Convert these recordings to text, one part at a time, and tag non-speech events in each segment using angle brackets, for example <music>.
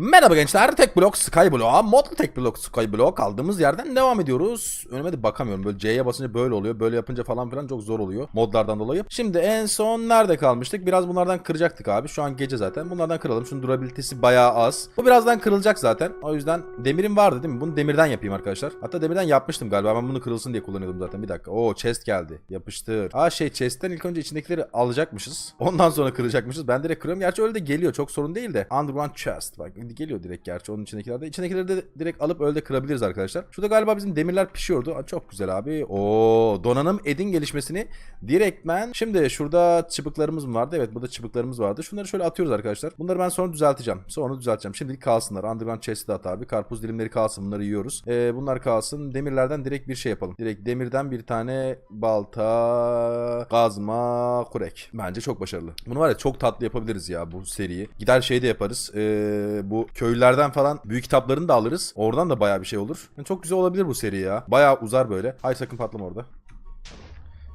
Merhaba gençler, Tek Blok Skyblock'a, modlu Tek Blok Skyblock kaldığımız yerden devam ediyoruz. Önüme de bakamıyorum. Böyle C'ye basınca böyle oluyor. Böyle yapınca falan filan çok zor oluyor modlardan dolayı. Şimdi en son nerede kalmıştık? Biraz bunlardan kıracaktık abi. Şu an gece zaten. Bunlardan kıralım. Şunun durabilitesi bayağı az. Bu birazdan kırılacak zaten. O yüzden demirim vardı değil mi? Bunu demirden yapayım arkadaşlar. Hatta demirden yapmıştım galiba. Ben bunu kırılsın diye kullanıyordum zaten. Bir dakika. Oo chest geldi. Yapıştır. Aa şey chest'ten ilk önce içindekileri alacakmışız. Ondan sonra kıracakmışız. Ben direkt kırıyorum. Gerçi öyle de geliyor. Çok sorun değil de. Underground chest. Bak geliyor direkt gerçi onun içindekiler de. İçindekileri de direkt alıp öyle kırabiliriz arkadaşlar. Şurada galiba bizim demirler pişiyordu. Aa, çok güzel abi. Oo donanım edin gelişmesini direktmen. Şimdi şurada çıbıklarımız mı vardı? Evet burada çıbıklarımız vardı. Şunları şöyle atıyoruz arkadaşlar. Bunları ben sonra düzelteceğim. Sonra düzelteceğim. Şimdilik kalsınlar. Underground chest'i de at abi. Karpuz dilimleri kalsın. Bunları yiyoruz. Ee, bunlar kalsın. Demirlerden direkt bir şey yapalım. Direkt demirden bir tane balta, kazma, kurek. Bence çok başarılı. Bunu var ya çok tatlı yapabiliriz ya bu seriyi. Gider şey de yaparız. Ee, bu köylülerden falan büyük kitaplarını da alırız. Oradan da baya bir şey olur. Yani çok güzel olabilir bu seri ya. Baya uzar böyle. Hay sakın patlama orada.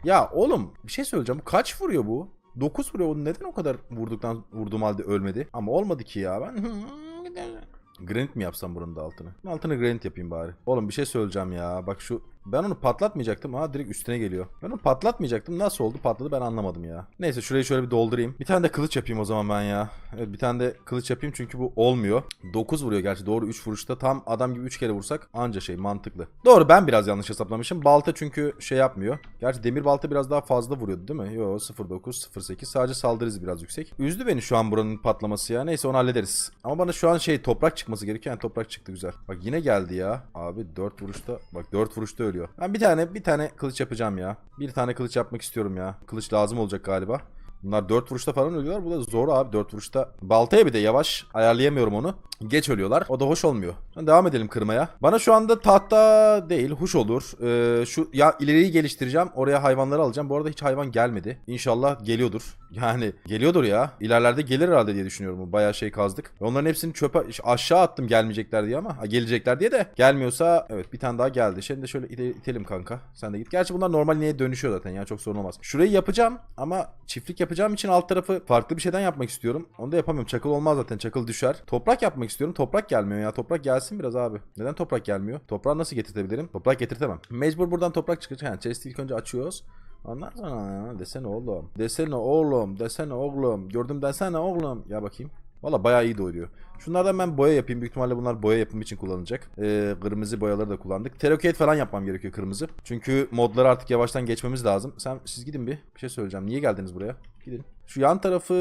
Ya oğlum bir şey söyleyeceğim. Bu kaç vuruyor bu? 9 vuruyor. O neden o kadar vurduktan vurduğum halde ölmedi? Ama olmadı ki ya. Ben <laughs> Granit mi yapsam buranın da altını? Altını granit yapayım bari. Oğlum bir şey söyleyeceğim ya. Bak şu ben onu patlatmayacaktım. Ha direkt üstüne geliyor. Ben onu patlatmayacaktım. Nasıl oldu patladı ben anlamadım ya. Neyse şurayı şöyle bir doldurayım. Bir tane de kılıç yapayım o zaman ben ya. Evet bir tane de kılıç yapayım çünkü bu olmuyor. 9 vuruyor gerçi doğru 3 vuruşta. Tam adam gibi 3 kere vursak anca şey mantıklı. Doğru ben biraz yanlış hesaplamışım. Balta çünkü şey yapmıyor. Gerçi demir balta biraz daha fazla vuruyordu değil mi? Yo 09 08 sadece saldırı hızı biraz yüksek. Üzdü beni şu an buranın patlaması ya. Neyse onu hallederiz. Ama bana şu an şey toprak çıkması gerekiyor. Yani toprak çıktı güzel. Bak yine geldi ya. Abi 4 vuruşta bak 4 vuruşta ölüyor. Ben bir tane bir tane kılıç yapacağım ya. Bir tane kılıç yapmak istiyorum ya. Kılıç lazım olacak galiba. Bunlar 4 vuruşta falan ölüyorlar. Bu da zor abi 4 vuruşta. Baltaya bir de yavaş. Ayarlayamıyorum onu. Geç ölüyorlar. O da hoş olmuyor. Devam edelim kırmaya. Bana şu anda tahta değil huş olur. Ee, şu ya ileriyi geliştireceğim. Oraya hayvanları alacağım. Bu arada hiç hayvan gelmedi. İnşallah geliyordur. Yani geliyordur ya. İlerlerde gelir herhalde diye düşünüyorum. Bayağı şey kazdık. Onların hepsini çöpe aşağı attım gelmeyecekler diye ama ha, gelecekler diye de gelmiyorsa evet bir tane daha geldi. Şimdi de şöyle ite- itelim kanka. Sen de git. Gerçi bunlar normal neye dönüşüyor zaten ya çok sorun olmaz. Şurayı yapacağım ama çiftlik yapacağım için alt tarafı farklı bir şeyden yapmak istiyorum. Onu da yapamıyorum. Çakıl olmaz zaten. Çakıl düşer. Toprak yapmak istiyorum. Toprak gelmiyor ya. Toprak gelsin biraz abi. Neden toprak gelmiyor? Toprağı nasıl getirtebilirim? Toprak getirtemem. Mecbur buradan toprak çıkacak. Yani chest'i ilk önce açıyoruz. Ondan sonra desene oğlum. Desene oğlum. Desene oğlum. Gördüm desene oğlum. Ya bakayım. Valla bayağı iyi doyuruyor. Şunlardan ben boya yapayım. Büyük ihtimalle bunlar boya yapımı için kullanılacak. Ee, kırmızı boyaları da kullandık. Terokate falan yapmam gerekiyor kırmızı. Çünkü modları artık yavaştan geçmemiz lazım. Sen siz gidin bir. Bir şey söyleyeceğim. Niye geldiniz buraya? Gidin. Şu yan tarafı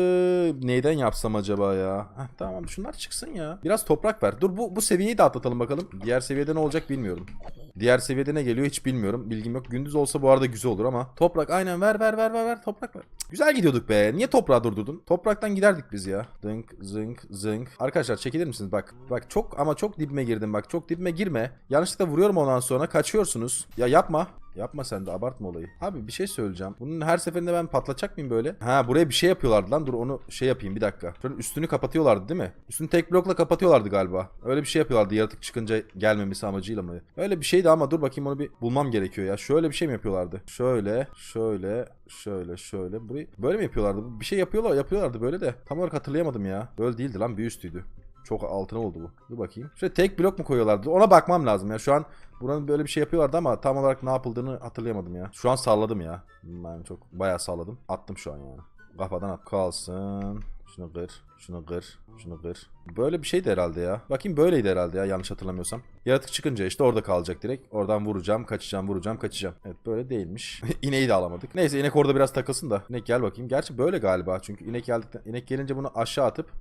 neyden yapsam acaba ya? Heh, tamam şunlar çıksın ya. Biraz toprak ver. Dur bu bu seviyeyi de atlatalım bakalım. Diğer seviyede ne olacak bilmiyorum. Diğer seviyede ne geliyor hiç bilmiyorum. Bilgim yok. Gündüz olsa bu arada güzel olur ama. Toprak aynen ver ver ver ver ver toprak ver. Güzel gidiyorduk be. Niye toprağa durdurdun? Topraktan giderdik biz ya. Zınk zınk zınk. Arkadaşlar çekilir misiniz? Bak bak çok ama çok dibime girdim bak. Çok dibime girme. Yanlışlıkla vuruyorum ondan sonra kaçıyorsunuz. Ya yapma. Yapma sen de abartma olayı. Abi bir şey söyleyeceğim. Bunun her seferinde ben patlatacak mıyım böyle? Ha buraya bir şey yapıyorlardı lan. Dur onu şey yapayım bir dakika. Şöyle üstünü kapatıyorlardı değil mi? Üstünü tek blokla kapatıyorlardı galiba. Öyle bir şey yapıyorlardı yaratık çıkınca gelmemesi amacıyla mı? Öyle bir şeydi ama dur bakayım onu bir bulmam gerekiyor ya. Şöyle bir şey mi yapıyorlardı? Şöyle, şöyle, şöyle, şöyle. Burayı böyle mi yapıyorlardı? Bir şey yapıyorlar, yapıyorlardı böyle de. Tam olarak hatırlayamadım ya. Böyle değildi lan bir üstüydü. Çok altına oldu bu. Dur bakayım. Şöyle tek blok mu koyuyorlardı? Ona bakmam lazım ya. Şu an buranın böyle bir şey yapıyorlardı ama tam olarak ne yapıldığını hatırlayamadım ya. Şu an salladım ya. Ben çok bayağı salladım. Attım şu an yani. Kafadan at. Kalsın. Şunu kır. Şunu kır. Şunu kır. Böyle bir şeydi herhalde ya. Bakayım böyleydi herhalde ya yanlış hatırlamıyorsam. Yaratık çıkınca işte orada kalacak direkt. Oradan vuracağım, kaçacağım, vuracağım, kaçacağım. Evet böyle değilmiş. <laughs> İneği de alamadık. Neyse inek orada biraz takılsın da. İnek gel bakayım. Gerçi böyle galiba. Çünkü inek geldikten inek gelince bunu aşağı atıp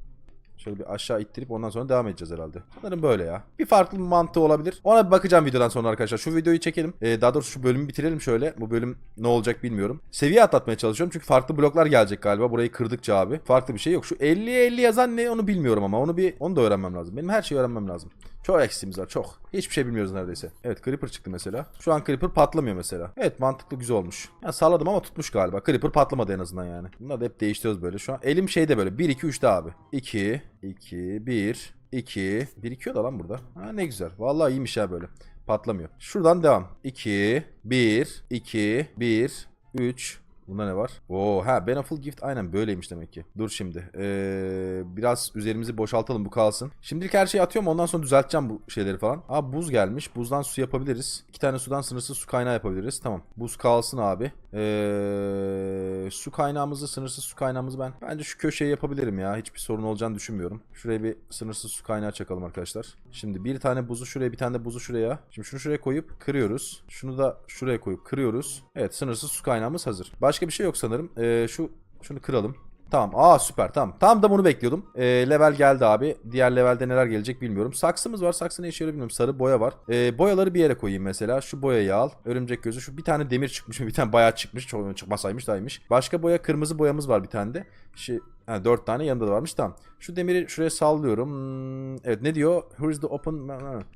Şöyle bir aşağı ittirip ondan sonra devam edeceğiz herhalde. Sanırım böyle ya. Bir farklı bir mantığı olabilir. Ona bir bakacağım videodan sonra arkadaşlar. Şu videoyu çekelim. Ee, daha doğrusu şu bölümü bitirelim şöyle. Bu bölüm ne olacak bilmiyorum. Seviye atlatmaya çalışıyorum. Çünkü farklı bloklar gelecek galiba. Burayı kırdıkça abi. Farklı bir şey yok. Şu 50'ye 50 yazan ne onu bilmiyorum ama. Onu bir onu da öğrenmem lazım. Benim her şeyi öğrenmem lazım. Çok eksiğimiz var çok. Hiçbir şey bilmiyoruz neredeyse. Evet Creeper çıktı mesela. Şu an Creeper patlamıyor mesela. Evet mantıklı güzel olmuş. Ya salladım ama tutmuş galiba. Creeper patlamadı en azından yani. Bunları da hep değiştiriyoruz böyle. Şu an elim şeyde böyle. 1 2 3'te abi. 2 2 1 2 birikiyor da lan burada. Ha ne güzel. Vallahi iyiymiş ya böyle. Patlamıyor. Şuradan devam. 2 1 2 1 3 Bunda ne var? Oo ha Beneful Gift aynen böyleymiş demek ki. Dur şimdi. Ee, biraz üzerimizi boşaltalım bu kalsın. Şimdilik her şeyi atıyorum ondan sonra düzelteceğim bu şeyleri falan. Aa buz gelmiş. Buzdan su yapabiliriz. İki tane sudan sınırsız su kaynağı yapabiliriz. Tamam. Buz kalsın abi. Ee, su kaynağımızı sınırsız su kaynağımızı ben bence şu köşeye yapabilirim ya. Hiçbir sorun olacağını düşünmüyorum. Şuraya bir sınırsız su kaynağı çakalım arkadaşlar. Şimdi bir tane buzu şuraya bir tane de buzu şuraya. Şimdi şunu şuraya koyup kırıyoruz. Şunu da şuraya koyup kırıyoruz. Evet sınırsız su kaynağımız hazır. Başka bir şey yok sanırım. Ee, şu şunu kıralım. Tamam. Aa süper. Tamam. Tam da bunu bekliyordum. Ee, level geldi abi. Diğer levelde neler gelecek bilmiyorum. Saksımız var. Saksı ne işe yarıyor bilmiyorum. Sarı boya var. Ee, boyaları bir yere koyayım mesela. Şu boyayı al. Örümcek gözü. Şu bir tane demir çıkmış mı? <laughs> Bir tane bayağı çıkmış. Çok çıkmasaymış daymış. Başka boya kırmızı boyamız var bir tane de. Şey, ha, dört tane yanında da varmış. Tamam. Şu demiri şuraya sallıyorum. Hmm, evet ne diyor? Here is the open...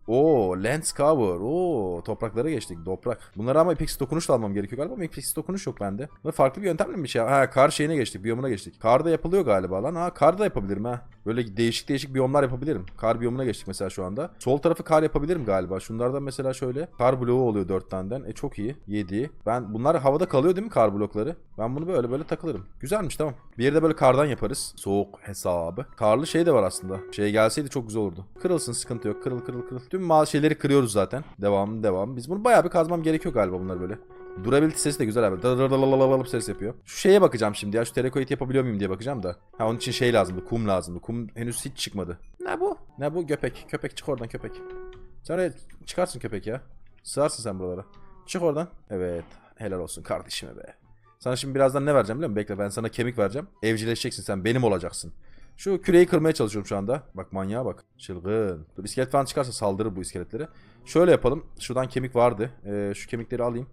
Oo lens cover. Oo topraklara geçtik. Toprak. Bunları ama Apex dokunuşla almam gerekiyor galiba ama Apex dokunuş yok bende. Bunlar farklı bir yöntemle mi şey? Ha kar şeyine geçtik. Biyomuna geçtik. Kar da yapılıyor galiba lan. Ha kar da yapabilirim ha. Böyle değişik değişik biyomlar yapabilirim. Kar biyomuna geçtik mesela şu anda. Sol tarafı kar yapabilirim galiba. Şunlardan mesela şöyle kar bloğu oluyor 4 taneden. E çok iyi. 7. Ben bunlar havada kalıyor değil mi kar blokları? Ben bunu böyle böyle takılırım. Güzelmiş tamam. Bir yerde böyle kardan yaparız. Soğuk hesabı. Karlı şey de var aslında. Şey gelseydi çok güzel olurdu. Kırılsın sıkıntı yok. Kırıl kırıl kırıl. Tüm mal şeyleri kırıyoruz zaten. Devam devam. Biz bunu bayağı bir kazmam gerekiyor galiba bunları böyle. Durability sesi de güzel abi. Dalalalalalalalıp ses yapıyor. Şu şeye bakacağım şimdi ya. Şu telekoid yapabiliyor muyum diye bakacağım da. Ha onun için şey lazımdı. Kum lazımdı. Kum henüz hiç çıkmadı. Ne bu? Ne bu? Köpek. Köpek çık oradan köpek. Sen oraya çıkarsın köpek ya. Sığarsın sen buralara. Çık oradan. Evet. Helal olsun kardeşime be. Sana şimdi birazdan ne vereceğim biliyor musun? Bekle ben sana kemik vereceğim. Evcilleşeceksin sen. Benim olacaksın. Şu küreyi kırmaya çalışıyorum şu anda. Bak manyağa bak. Çılgın. Dur iskelet falan çıkarsa saldırır bu iskeletleri. Şöyle yapalım. Şuradan kemik vardı. Ee, şu kemikleri alayım.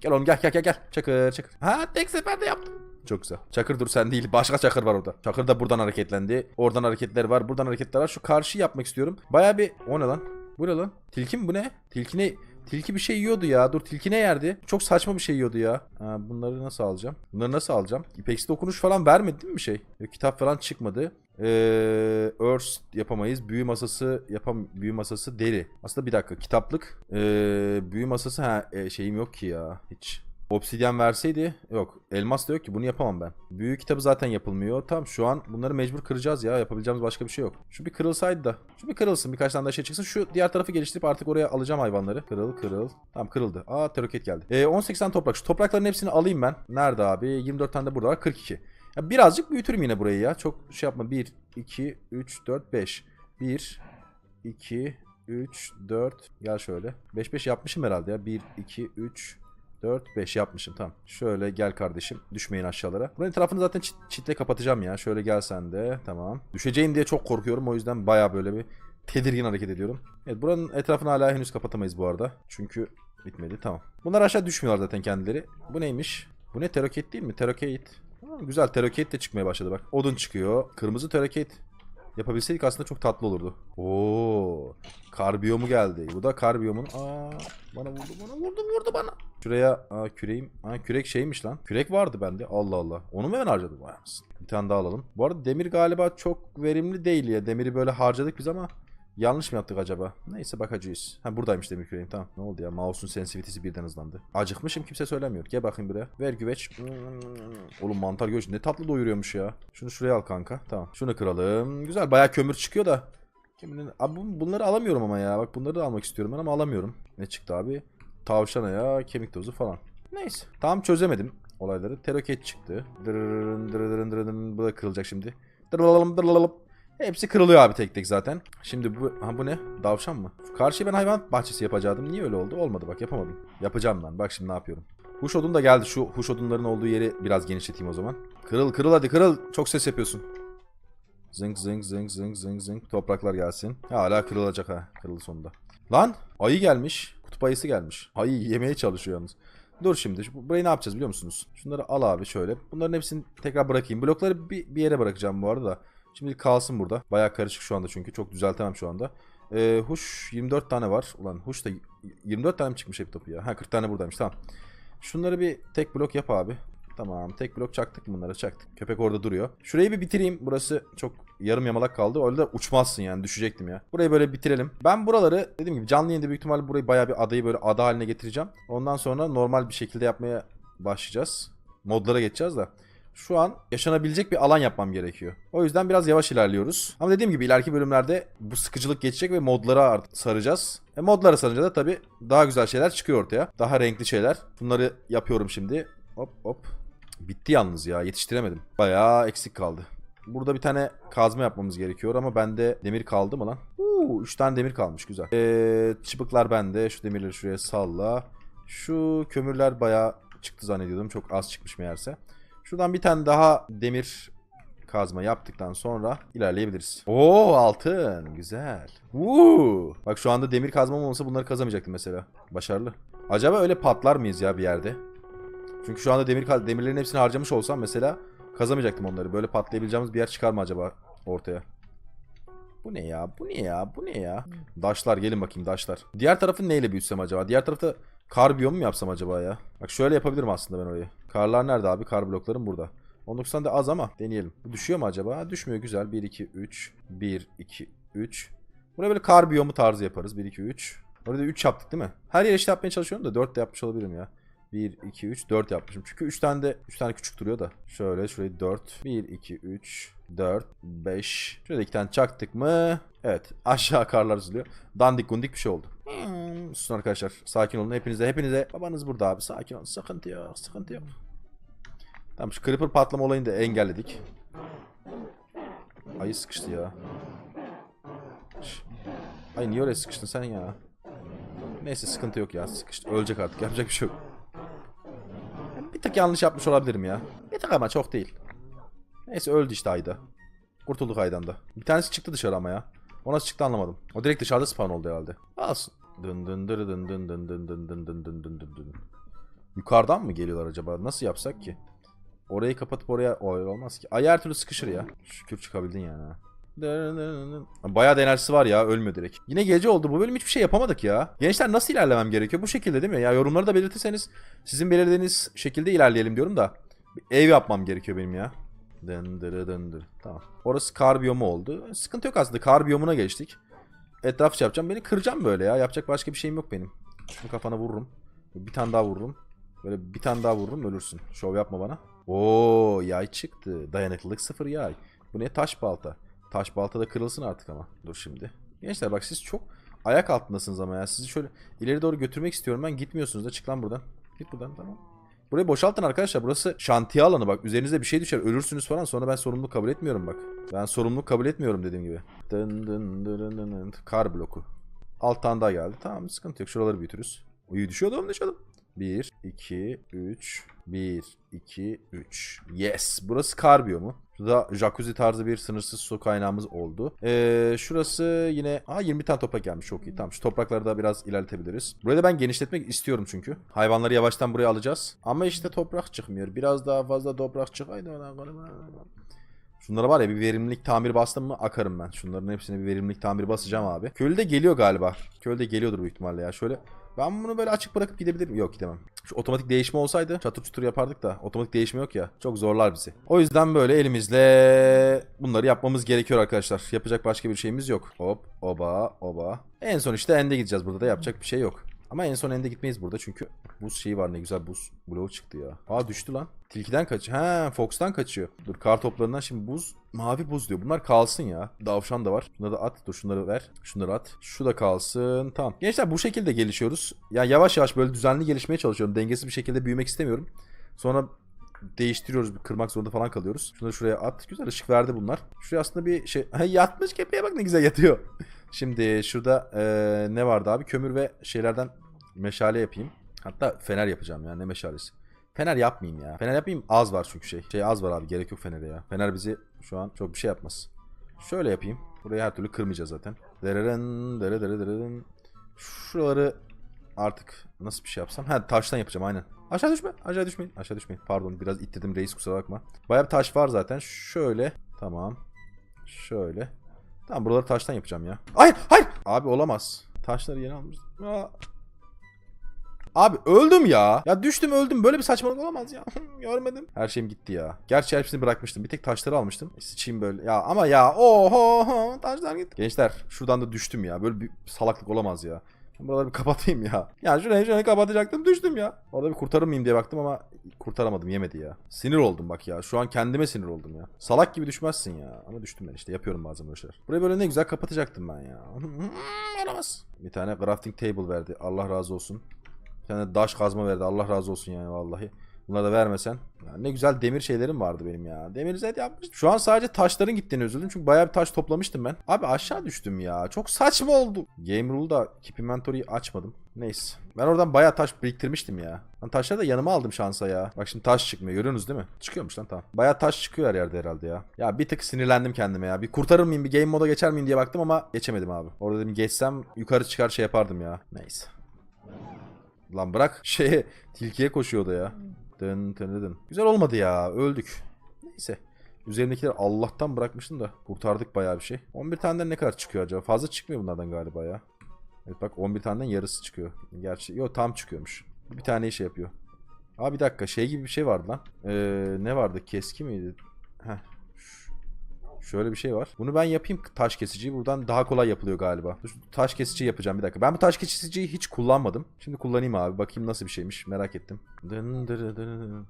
Gel oğlum gel gel gel gel. Çakır çakır. Ha tek seferde yaptım. Çok güzel. Çakır dur sen değil. Başka çakır var orada. Çakır da buradan hareketlendi. Oradan hareketler var. Buradan hareketler var. Şu karşı yapmak istiyorum. Baya bir... O ne lan? Bu ne lan? Tilki mi bu ne? Tilki ne? Tilki bir şey yiyordu ya. Dur tilki ne yerdi? Çok saçma bir şey yiyordu ya. Ha, bunları nasıl alacağım? Bunları nasıl alacağım? İpex dokunuş falan vermedi değil mi bir şey? Kitap falan çıkmadı. Ee, Earth yapamayız. Büyü masası yapam büyü masası deri. Aslında bir dakika kitaplık. Ee, büyü masası ha e, şeyim yok ki ya hiç. Obsidyen verseydi yok. Elmas da yok ki bunu yapamam ben. Büyü kitabı zaten yapılmıyor. Tamam şu an bunları mecbur kıracağız ya. Yapabileceğimiz başka bir şey yok. Şu bir kırılsaydı da. Şu bir kırılsın. Birkaç tane daha şey çıksın. Şu diğer tarafı geliştirip artık oraya alacağım hayvanları. Kırıl kırıl. Tamam kırıldı. Aa teroket geldi. Ee, 18 tane toprak. Şu toprakların hepsini alayım ben. Nerede abi? 24 tane de burada var. 42. Ya birazcık büyütürüm yine burayı ya. Çok şey yapma. 1, 2, 3, 4, 5. 1, 2, 3, 4. Gel şöyle. 5, 5 yapmışım herhalde ya. 1, 2, 3, 4, 5 yapmışım tamam. Şöyle gel kardeşim. Düşmeyin aşağılara. Buranın etrafını zaten çit, çitle kapatacağım ya. Şöyle gel sen de. Tamam. Düşeceğim diye çok korkuyorum. O yüzden baya böyle bir tedirgin hareket ediyorum. Evet buranın etrafını hala henüz kapatamayız bu arada. Çünkü bitmedi. Tamam. Bunlar aşağı düşmüyorlar zaten kendileri. Bu neymiş? Bu ne? Teroket değil mi? Teroket. Ha, güzel teroket de çıkmaya başladı bak. Odun çıkıyor. Kırmızı teroket. Yapabilseydik aslında çok tatlı olurdu. Oo, kar biyomu geldi. Bu da kar biyomun. Aa, bana vurdu, bana vurdu, vurdu bana. Şuraya aa, küreğim. Aa, kürek şeymiş lan. Kürek vardı bende. Allah Allah. Onu mu ben harcadım? Vay anasını. Bir tane daha alalım. Bu arada demir galiba çok verimli değil ya. Demiri böyle harcadık biz ama Yanlış mı yaptık acaba? Neyse bakacağız. Ha buradaymış demir küreğim tamam. Ne oldu ya? Mouse'un sensitivity'si birden hızlandı. Acıkmışım kimse söylemiyor. Gel bakayım buraya. Ver güveç. Oğlum mantar göç ne tatlı doyuruyormuş ya. Şunu şuraya al kanka. Tamam. Şunu kıralım. Güzel bayağı kömür çıkıyor da. Kiminin... Abi bu- bunları alamıyorum ama ya. Bak bunları da almak istiyorum ben ama alamıyorum. Ne çıktı abi? Tavşan ya, kemik tozu falan. Neyse. Tam çözemedim olayları. Teroket çıktı. Dırırırın, dırırırın, dırırırın. Bu da kırılacak şimdi. Dırılalım, dırılalım. Hepsi kırılıyor abi tek tek zaten. Şimdi bu ha bu ne? Davşan mı? Karşıya ben hayvan bahçesi yapacaktım. Niye öyle oldu? Olmadı bak yapamadım. Yapacağım ben. Bak şimdi ne yapıyorum. Huş odun da geldi. Şu huş odunların olduğu yeri biraz genişleteyim o zaman. Kırıl kırıl hadi kırıl. Çok ses yapıyorsun. Zınk zınk zınk zınk zınk zınk. Topraklar gelsin. Hala kırılacak ha. Kırıldı sonunda. Lan ayı gelmiş. Kutup ayısı gelmiş. Ayı yemeye çalışıyor yalnız. Dur şimdi. Şu- Burayı ne yapacağız biliyor musunuz? Şunları al abi şöyle. Bunların hepsini tekrar bırakayım. Blokları bir, bir yere bırakacağım bu arada da. Şimdi kalsın burada. Baya karışık şu anda çünkü. Çok düzeltemem şu anda. Ee, huş 24 tane var. Ulan huş da 24 tane mi çıkmış hep topu ya? Ha 40 tane buradaymış tamam. Şunları bir tek blok yap abi. Tamam tek blok çaktık bunlara çaktık. Köpek orada duruyor. Şurayı bir bitireyim. Burası çok yarım yamalak kaldı. Öyle de uçmazsın yani düşecektim ya. Burayı böyle bitirelim. Ben buraları dediğim gibi canlı yayında büyük ihtimalle burayı bayağı bir adayı böyle ada haline getireceğim. Ondan sonra normal bir şekilde yapmaya başlayacağız. Modlara geçeceğiz de. Şu an yaşanabilecek bir alan yapmam gerekiyor. O yüzden biraz yavaş ilerliyoruz. Ama dediğim gibi ileriki bölümlerde bu sıkıcılık geçecek ve modlara saracağız. E modlara sarınca da tabii daha güzel şeyler çıkıyor ortaya. Daha renkli şeyler. Bunları yapıyorum şimdi. Hop hop. Bitti yalnız ya yetiştiremedim. Bayağı eksik kaldı. Burada bir tane kazma yapmamız gerekiyor ama bende demir kaldı mı lan? Uuu 3 tane demir kalmış güzel. Ee, çıbıklar bende. Şu demirleri şuraya salla. Şu kömürler bayağı çıktı zannediyordum. Çok az çıkmış meğerse. Şuradan bir tane daha demir kazma yaptıktan sonra ilerleyebiliriz. Oo altın. Güzel. Uuu. Bak şu anda demir kazmam olmasa bunları kazamayacaktım mesela. Başarılı. Acaba öyle patlar mıyız ya bir yerde? Çünkü şu anda demir demirlerin hepsini harcamış olsam mesela kazamayacaktım onları. Böyle patlayabileceğimiz bir yer çıkar mı acaba ortaya? Bu ne ya? Bu ne ya? Bu ne ya? Daşlar gelin bakayım daşlar. Diğer tarafı neyle büyütsem acaba? Diğer tarafta kar biyomu mu yapsam acaba ya? Bak şöyle yapabilirim aslında ben orayı. Karlar nerede abi? Kar bloklarım burada. 19 tane de az ama deneyelim. Bu düşüyor mu acaba? Düşmüyor güzel. 1 2 3 1 2 3. Buraya böyle kar biyomu tarzı yaparız. 1 2 3. Orada 3 yaptık değil mi? Her yere eşit yapmaya çalışıyorum da 4 de yapmış olabilirim ya. 1, 2, 3, 4 yapmışım. Çünkü 3 tane de 3 tane küçük duruyor da. Şöyle şurayı 4. 1, 2, 3, 4, 5. Şurada 2 tane çaktık mı? Evet. <laughs> Aşağı karlar üzülüyor. Dandik gundik bir şey oldu. Hmm, susun arkadaşlar. Sakin olun. Hepinize hepinize. Babanız burada abi. Sakin olun. Sıkıntı yok. Sıkıntı yok. Tamam şu creeper patlama olayını da engelledik. Ayı sıkıştı ya. Ay niye oraya sıkıştın sen ya? Neyse sıkıntı yok ya. Sıkıştı. Ölecek artık. Yapacak bir şey yok. Bir tık yanlış yapmış olabilirim ya. Bir tık ama çok değil. Neyse öldü işte ayda. Kurtulduk aydan da. Bir tanesi çıktı dışarı ama ya. O nasıl çıktı anlamadım. O direkt dışarıda spawn oldu herhalde. Alsın. Dın dın dırı dın dın dın dın dın dın dın dın dın dın dın. Yukarıdan mı geliyorlar acaba? Nasıl yapsak ki? Orayı kapatıp oraya o öyle olmaz ki. Ay her türlü sıkışır ya. Şükür çıkabildin yani. Dın dın dın. Bayağı da enerjisi var ya ölmüyor direkt. Yine gece oldu bu bölüm hiçbir şey yapamadık ya. Gençler nasıl ilerlemem gerekiyor? Bu şekilde değil mi? Ya yorumları da belirtirseniz sizin belirlediğiniz şekilde ilerleyelim diyorum da. Bir ev yapmam gerekiyor benim ya. Dın dırı dın dır. Tamam. Orası kar biyomu oldu. Sıkıntı yok aslında. Kar biyomuna geçtik. Etraf şey yapacağım. Beni kıracağım böyle ya. Yapacak başka bir şeyim yok benim. Şunu kafana vururum. Bir tane daha vururum. Böyle bir tane daha vururum ölürsün. Şov yapma bana. Oo yay çıktı. Dayanıklılık sıfır yay. Bu ne? Taş balta. Taş balta da kırılsın artık ama. Dur şimdi. Gençler bak siz çok ayak altındasınız ama ya. Sizi şöyle ileri doğru götürmek istiyorum ben. Gitmiyorsunuz da çık lan buradan. Git buradan tamam. Burayı boşaltın arkadaşlar. Burası şantiye alanı bak. Üzerinize bir şey düşer. Ölürsünüz falan. Sonra ben sorumluluk kabul etmiyorum bak. Ben sorumluluk kabul etmiyorum dediğim gibi. Dın dın dın dın dın. Kar bloku. Alt daha geldi. Tamam sıkıntı yok. Şuraları büyütürüz. Uyu düşüyordum düşüyordum. 1, 2, 3. 1, 2, 3. Yes. Burası kar biyomu. Şurada jacuzzi tarzı bir sınırsız su kaynağımız oldu. Ee, şurası yine... Aa 20 tane toprak gelmiş. Çok iyi. Tamam şu toprakları da biraz ilerletebiliriz. Burayı da ben genişletmek istiyorum çünkü. Hayvanları yavaştan buraya alacağız. Ama işte toprak çıkmıyor. Biraz daha fazla toprak çıkaydı. Şunlara var ya bir verimlilik tamir bastım mı akarım ben. Şunların hepsine bir verimlilik tamir basacağım abi. Köylü de geliyor galiba. Köylü de geliyordur büyük ihtimalle ya. Şöyle ben bunu böyle açık bırakıp gidebilirim. Yok gidemem. Şu otomatik değişme olsaydı çatır çutur yapardık da otomatik değişme yok ya. Çok zorlar bizi. O yüzden böyle elimizle bunları yapmamız gerekiyor arkadaşlar. Yapacak başka bir şeyimiz yok. Hop oba oba. En son işte ende gideceğiz. Burada da yapacak bir şey yok. Ama en son ende gitmeyiz burada çünkü buz şeyi var ne güzel buz bloğu çıktı ya. Aa düştü lan. Tilkiden kaçıyor. Ha Fox'tan kaçıyor. Dur kar toplarından şimdi buz mavi buz diyor. Bunlar kalsın ya. Davşan da var. Şunları da at. Dur şunları ver. Şunları at. Şu da kalsın. Tamam. Gençler bu şekilde gelişiyoruz. Ya yavaş yavaş böyle düzenli gelişmeye çalışıyorum. Dengesiz bir şekilde büyümek istemiyorum. Sonra değiştiriyoruz. Kırmak zorunda falan kalıyoruz. Şunları şuraya at. Güzel ışık verdi bunlar. Şuraya aslında bir şey. <laughs> Yatmış köpeğe bak ne güzel yatıyor. Şimdi şurada eee, ne vardı abi? Kömür ve şeylerden meşale yapayım. Hatta fener yapacağım ya. Ne meşalesi? Fener yapmayayım ya. Fener yapmayayım az var çünkü şey. Şey az var abi gerek yok fenere ya. Fener bizi şu an çok bir şey yapmaz. Şöyle yapayım. Burayı her türlü kırmayacağız zaten. Dereren, dere dere dereren. Şuraları artık nasıl bir şey yapsam? Ha taştan yapacağım aynen. Aşağı düşme. Aşağı düşmeyin. Aşağı düşmeyin. Pardon biraz ittirdim reis kusura bakma. Bayağı bir taş var zaten. Şöyle. Tamam. Şöyle. Tamam buraları taştan yapacağım ya. Hayır hayır. Abi olamaz. Taşları yeni almıştım. Aa. Abi öldüm ya. Ya düştüm öldüm. Böyle bir saçmalık olamaz ya. <laughs> Görmedim. Her şeyim gitti ya. Gerçi hepsini bırakmıştım. Bir tek taşları almıştım. E, Sıçayım böyle. Ya ama ya. Oho. Taşlar gitti. Gençler şuradan da düştüm ya. Böyle bir salaklık olamaz ya. Buraları bir kapatayım ya. Ya şurayı şöyle kapatacaktım düştüm ya. Orada bir kurtarır mıyım diye baktım ama kurtaramadım yemedi ya. Sinir oldum bak ya. Şu an kendime sinir oldum ya. Salak gibi düşmezsin ya. Ama düştüm ben işte yapıyorum bazen böyle şeyler. Burayı böyle ne güzel kapatacaktım ben ya. Olamaz. Bir tane crafting table verdi. Allah razı olsun. Bir tane daş kazma verdi. Allah razı olsun yani vallahi. Bunları da vermesen. Ya ne güzel demir şeylerim vardı benim ya. Demir zed yapmıştım. Şu an sadece taşların gittiğini üzüldüm. Çünkü bayağı bir taş toplamıştım ben. Abi aşağı düştüm ya. Çok saçma oldu. Game Rule'da Keep Inventory'yi açmadım. Neyse. Ben oradan bayağı taş biriktirmiştim ya. Ben taşları da yanıma aldım şansa ya. Bak şimdi taş çıkmıyor. Görüyorsunuz değil mi? Çıkıyormuş lan tamam. Bayağı taş çıkıyor her yerde herhalde ya. Ya bir tık sinirlendim kendime ya. Bir kurtarır mıyım bir game moda geçer miyim diye baktım ama geçemedim abi. Orada dedim geçsem yukarı çıkar şey yapardım ya. Neyse. Lan bırak <laughs> şeye tilkiye koşuyordu ya. Dın dın dın. Güzel olmadı ya. Öldük. Neyse. Üzerimdekileri Allah'tan bırakmıştım da kurtardık bayağı bir şey. 11 taneden ne kadar çıkıyor acaba? Fazla çıkmıyor bunlardan galiba ya. Evet bak 11 taneden yarısı çıkıyor. Gerçi yok tam çıkıyormuş. Bir tane şey yapıyor. Aa bir dakika şey gibi bir şey vardı lan. Ee, ne vardı? Keski miydi? Heh. Şöyle bir şey var. Bunu ben yapayım taş kesiciyi. Buradan daha kolay yapılıyor galiba. Taş kesici yapacağım bir dakika. Ben bu taş kesiciyi hiç kullanmadım. Şimdi kullanayım abi. Bakayım nasıl bir şeymiş. Merak ettim.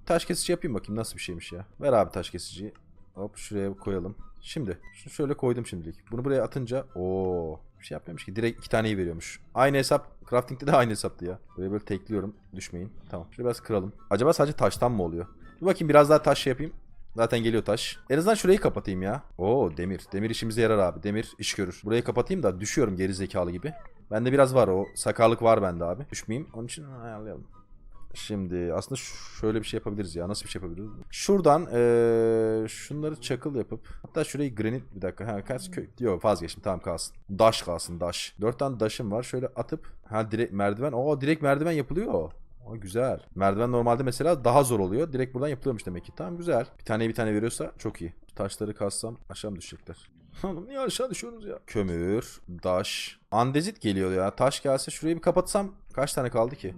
Taş kesici yapayım bakayım nasıl bir şeymiş ya. Ver abi taş kesiciyi. Hop şuraya koyalım. Şimdi şunu şöyle koydum şimdilik. Bunu buraya atınca o bir şey yapmamış ki. Direkt iki taneyi veriyormuş. Aynı hesap. Crafting'de de aynı hesaptı ya. Böyle böyle tekliyorum. Düşmeyin. Tamam. Şöyle biraz kıralım. Acaba sadece taştan mı oluyor? Bir bakayım biraz daha taş şey yapayım. Zaten geliyor taş. En azından şurayı kapatayım ya. Oo demir. Demir işimize yarar abi. Demir iş görür. Burayı kapatayım da düşüyorum geri zekalı gibi. Bende biraz var o. Sakarlık var bende abi. Düşmeyeyim. Onun için ayarlayalım. Şimdi aslında şöyle bir şey yapabiliriz ya. Nasıl bir şey yapabiliriz? Şuradan eee, şunları çakıl yapıp hatta şurayı granit bir dakika. Ha kaç kö Yok vazgeçtim tamam kalsın. Daş kalsın daş. Dört tane daşım var. Şöyle atıp ha direkt merdiven. Oo direkt merdiven yapılıyor. Aa, güzel. Merdiven normalde mesela daha zor oluyor. Direkt buradan yapılıyormuş demek ki. Tamam güzel. Bir tane bir tane veriyorsa çok iyi. Taşları kassam aşağı mı düşecekler? <laughs> Oğlum niye aşağı düşüyoruz ya? Kömür, taş. Andezit geliyor ya. Taş gelse şurayı bir kapatsam kaç tane kaldı ki?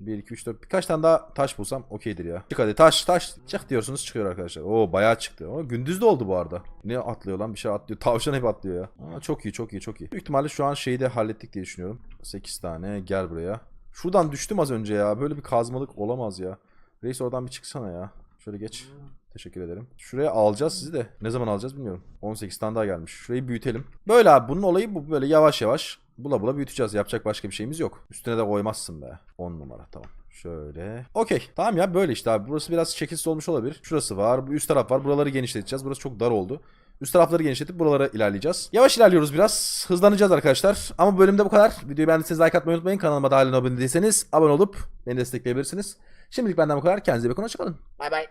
1, 2, 3, 4. Birkaç tane daha taş bulsam okeydir ya. Çık hadi taş taş. Çık diyorsunuz çıkıyor arkadaşlar. Oo bayağı çıktı. Ama gündüz de oldu bu arada. Ne atlıyor lan bir şey atlıyor. <laughs> Tavşan hep atlıyor ya. Aa, çok iyi çok iyi çok iyi. Büyük ihtimalle şu an şeyi de hallettik diye düşünüyorum. 8 tane gel buraya. Şuradan düştüm az önce ya. Böyle bir kazmalık olamaz ya. Reis oradan bir çıksana ya. Şöyle geç. Teşekkür ederim. Şuraya alacağız sizi de. Ne zaman alacağız bilmiyorum. 18 tane daha gelmiş. Şurayı büyütelim. Böyle abi bunun olayı bu. Böyle yavaş yavaş bula bula büyüteceğiz. Yapacak başka bir şeyimiz yok. Üstüne de koymazsın be. 10 numara tamam. Şöyle. Okey. Tamam ya böyle işte abi. Burası biraz şekilsiz olmuş olabilir. Şurası var. Bu üst taraf var. Buraları genişleteceğiz. Burası çok dar oldu. Üst tarafları genişletip buralara ilerleyeceğiz. Yavaş ilerliyoruz biraz. Hızlanacağız arkadaşlar. Ama bölümde bu kadar. Videoyu beğendiyseniz like atmayı unutmayın. Kanalıma da halen abone değilseniz abone olup beni destekleyebilirsiniz. Şimdilik benden bu kadar. Kendinize iyi bakın. Hoşçakalın. Bay bay.